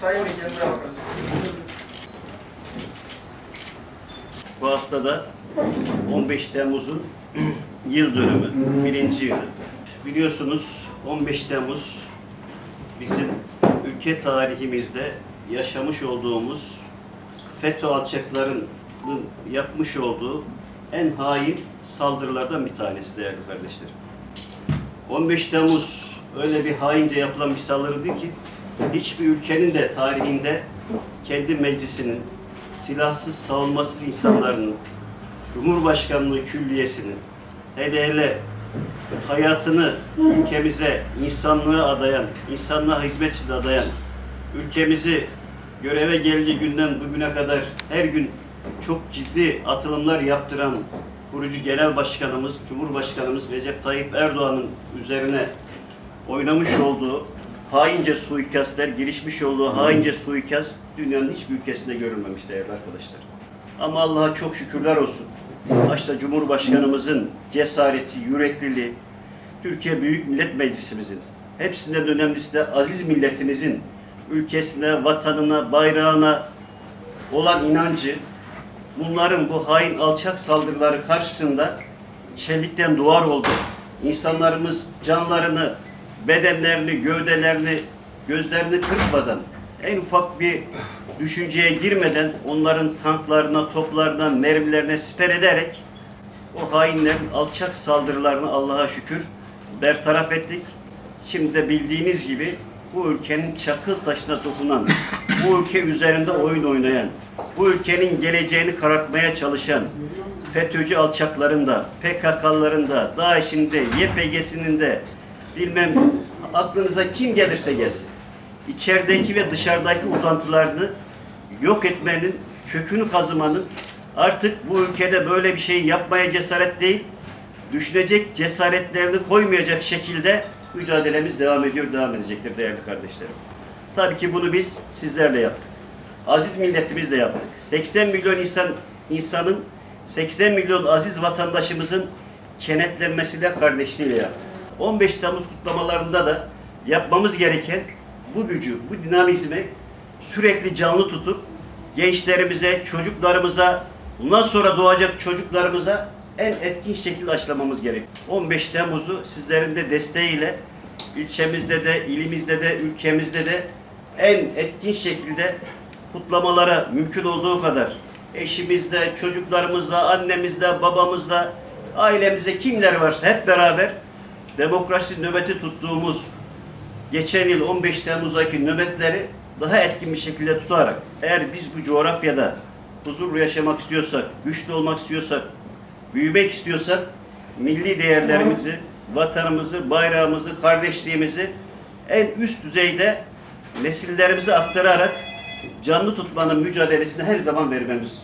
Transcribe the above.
Sayın buraya bakın. Bu haftada 15 Temmuz'un yıl dönümü, birinci yılı. Biliyorsunuz 15 Temmuz bizim ülke tarihimizde yaşamış olduğumuz FETÖ alçaklarının yapmış olduğu en hain saldırılardan bir tanesi değerli kardeşlerim. 15 Temmuz öyle bir haince yapılan bir saldırıydı ki hiçbir ülkenin de tarihinde kendi meclisinin silahsız savunması insanlarının Cumhurbaşkanlığı Külliyesi'nin hele hele hayatını ülkemize, insanlığa adayan, insanlığa hizmet için adayan, ülkemizi göreve geldiği günden bugüne kadar her gün çok ciddi atılımlar yaptıran kurucu genel başkanımız, Cumhurbaşkanımız Recep Tayyip Erdoğan'ın üzerine oynamış olduğu haince suikastler, girişmiş olduğu haince suikast dünyanın hiçbir ülkesinde görülmemiş değerli arkadaşlar. Ama Allah'a çok şükürler olsun. Başta Cumhurbaşkanımızın cesareti, yürekliliği, Türkiye Büyük Millet Meclisimizin, hepsinden önemlisi de aziz milletimizin ülkesine, vatanına, bayrağına olan inancı, bunların bu hain alçak saldırıları karşısında çelikten duvar oldu. İnsanlarımız canlarını, bedenlerini, gövdelerini, gözlerini kırpmadan, en ufak bir düşünceye girmeden onların tanklarına, toplarına, mermilerine siper ederek o hainlerin alçak saldırılarını Allah'a şükür bertaraf ettik. Şimdi de bildiğiniz gibi bu ülkenin çakıl taşına dokunan, bu ülke üzerinde oyun oynayan, bu ülkenin geleceğini karartmaya çalışan FETÖ'cü alçakların da, PKK'ların da, DAEŞ'in de, YPG'sinin de bilmem aklınıza kim gelirse gelsin. içerideki ve dışarıdaki uzantılarını yok etmenin, kökünü kazımanın artık bu ülkede böyle bir şey yapmaya cesaret değil, düşünecek cesaretlerini koymayacak şekilde mücadelemiz devam ediyor, devam edecektir değerli kardeşlerim. Tabii ki bunu biz sizlerle yaptık. Aziz milletimizle yaptık. 80 milyon insan insanın 80 milyon aziz vatandaşımızın kenetlenmesiyle, kardeşliğiyle yaptık. 15 Temmuz kutlamalarında da yapmamız gereken bu gücü, bu dinamizmi sürekli canlı tutup gençlerimize, çocuklarımıza, bundan sonra doğacak çocuklarımıza en etkin şekilde aşılamamız gerekiyor. 15 Temmuz'u sizlerin de desteğiyle ilçemizde de, ilimizde de, ülkemizde de en etkin şekilde kutlamalara mümkün olduğu kadar eşimizle, çocuklarımızla, annemizle, babamızla, ailemizde kimler varsa hep beraber demokrasi nöbeti tuttuğumuz geçen yıl 15 Temmuz'daki nöbetleri daha etkin bir şekilde tutarak eğer biz bu coğrafyada huzurlu yaşamak istiyorsak, güçlü olmak istiyorsak, büyümek istiyorsak milli değerlerimizi, vatanımızı, bayrağımızı, kardeşliğimizi en üst düzeyde nesillerimize aktararak canlı tutmanın mücadelesini her zaman vermemiz